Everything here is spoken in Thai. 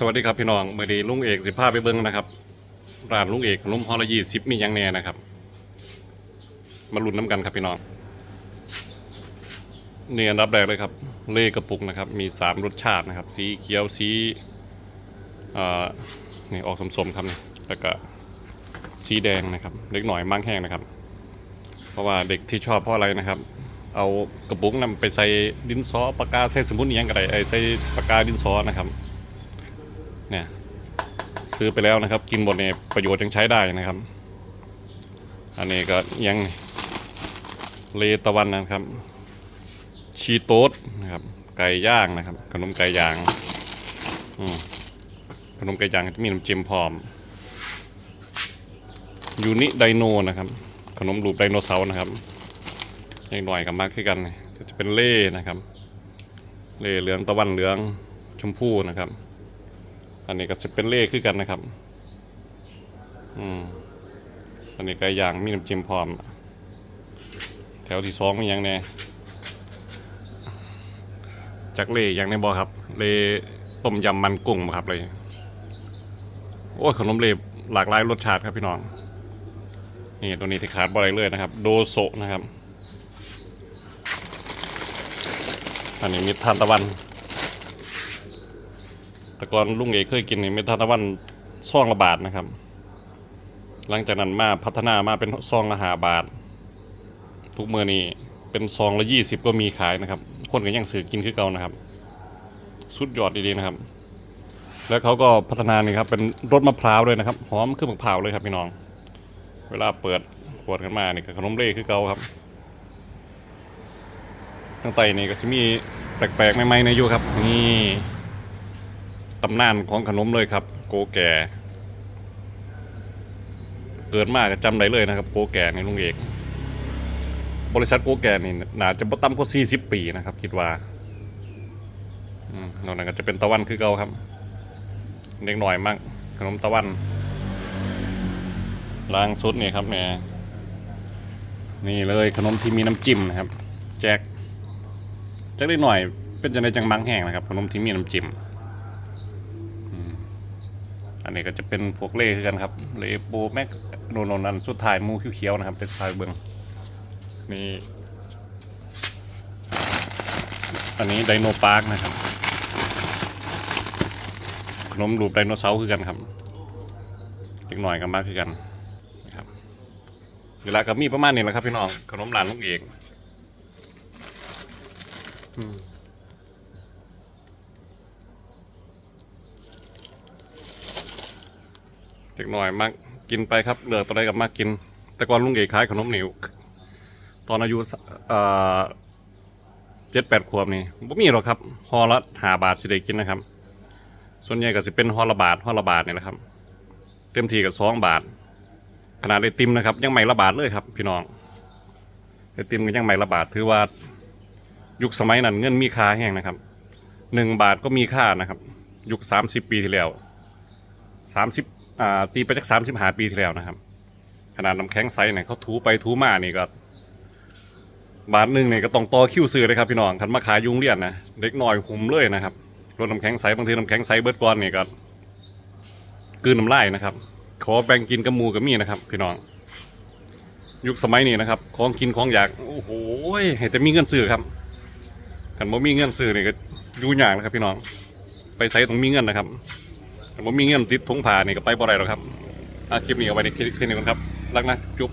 สวัสดีครับพี่น้องเมื่อดีลุงเอกสิพาไปเบิ้งนะครับร้านลุงเอกขนมฮอลยี่สิบมียังแน่นะครับ มาลุ้นน้ำกันครับพี่น้องนี่อันดับแรกเลยครับ เล่กระปุกนะครับ มีสามรสชาตินะครับ สีเขียวสีเอ่อนี่ออกสมๆครับนี่แล้วก็สีแดงนะครับ เล็กหน่อยมั่งแห้งนะครับ เพราะว่าเด็กที่ชอบเพราะอะไรนะครับ เอากระปุกนำไปใส่ดินสอปากกาใส่สมุดอิหยังก็ได้ใส่ปากกาดินสอนะครับ เนี่ย ซื้อไปแล้วนะครับ กินหมดเนี่ยประโยชน์ยังใช้ได้นะครับ อันนี้ก็ยังเลตะวันนะครับ ชีโต๊ดนะครับ ไก่ย่างนะครับ ขนมไก่ย่างอืมขนมไก่ย่างจะมีน้ำจิ้มพร้อมยูนิไดโนนะครับ ขนมรูปไดโนเสาร์นะครับยังหน่อยกับมากขึ้นกันจะเป็นเล่นะครับ เล่เหลืองตะวันเหลืองชมพูนะครับ อันนี้ก็จะเป็นเล่คือกันนะครับ อืมอันนี้ไก่ย่างมีน้ำจิ้มพร้อม แถวที่สองมีหยังแน่จากเล่หยังในบ่ครับ เล่ต้มยำมันกุ้งครับเลยโอ้ยขนมเล่หลากหลายรสชาติครับพี่น้องนี่ตัวนี้ที่ขาดบ่ได้เลยนะครับ โดโซนะครับ อันนี้มีทานตะวัน แต่ก่อนลุงเอกเคยกินนี่เม็ดทานตะวันซองละบาทนะครับ หลังจากนั้นมาพัฒนามาเป็นซองละหาบาท ทุกเมื่อนี้เป็นซองละยี่สิบก็มีขายนะครับ คนก็ยังซื้อกินคือเก่านะครับ สุดยอดดีๆนะครับ แล้วเขาก็พัฒนานี่ครับเป็นรสมะพร้าวด้วยนะครับหอมขึ้นมะพร้าวเลยครับพี่น้อง เวลาเปิดขวดกันมานี่ก็ขนมเล่คือเก่าครับข้างใต้นี่ก็จะมีแปลกๆใหม่ๆในอยู่ครับ นี่ ตำนานของขนมเลยครับ โกแก่ เกิดมากจำได้เลยนะครับ โกแก่ในลุงเอก บริษัทโกแก่นี่น่าจะต่ำกว่า40ปีนะครับ คิดว่าอนอกนั้นก็จะเป็นตะวันคือเก่าครับเด็กหน่อยมากขนมตะวันล่างสุดนี่ครับแหม่นี่เลยขนมที่มีน้ำจิ้มนะครับ แจ็คแจ็คเล็กหน่อยเป็นจังไดจังมังแห้งนะครับ ขนมที่มีน้ำจิ้ม อันนี้ก็จะเป็นพวกเล่คือกันครับ เล่โบแม็กโนนนนันสุดท้ายมูเขียวๆนะครับ เป็นสายเบืองนี่อันนี้ไดโนปาร์กนะครับ ขนมรูปไดโนเสาร์คือกันครับเล็กหน่อยกันมากคือกันนะครับเวลาก็มีประมาณนี้แหละครับพี่น้องขนมหลานลูกเอกอืม เด็กหน่อยมากกินไปครับเหลือตัวใดกับมากกิน แต่ก่อนลุงเอกขายขนมเหนียวตอนอายุเจ็ดแปดขวบนี่บ่มีหรอกครับหอละหาบาทสิได้กินนะครับ ส่วนใหญ่ก็สิเป็นหอละบาทหอละบาทนี่แหละครับ เต็มทีกับสองบาท ขนาดไอติมนะครับ ยังไม่ละบาทเลยครับ พี่น้องไอติมก็ยังไม่ละบาทถือว่ายุคสมัยนั้นเงินมีค่าแห้งนะครับหนึ่งบาทก็มีค่านะครับ ยุคสามสิบปีที่แล้ว สามสิบอ่าตีไปจากสามสิบห้าปีที่แล้วนะครับ ขนาดน้ำแข็งใสเนี่ยเขาถูไปถูมานี่ก็ บาทหนึ่งเนี่ยก็ต้องต่อคิวซื้อเลยครับพี่น้องคันมาขายยุงเรียนนะเด็กหน่อยหุมเลยนะครับรถน้ำแข็งใสบางทีน้ำแข็งใสเบิร์ดก่อนนี่ก็กลืนน้ำลายนะครับ ขอแบ่งกินกับหมูกับมีนะครับ พี่น้อง ยุคสมัยนี้นะครับของกินของอยากโอ้โหเห็นแต่มีเงินซื้อครับคันบ่มีเงินซื้อนี่ก็อยู่ยากนะครับ พี่น้อง ไปใส่ต้องมีเงินนะครับ ผมมีเงินติดถุงผ่านี่ก็ไปบ่ได้หรอกครับคลิปนี้เอาไว้ในคลิปนี้ก่อนครับ รักนะ จุ๊บ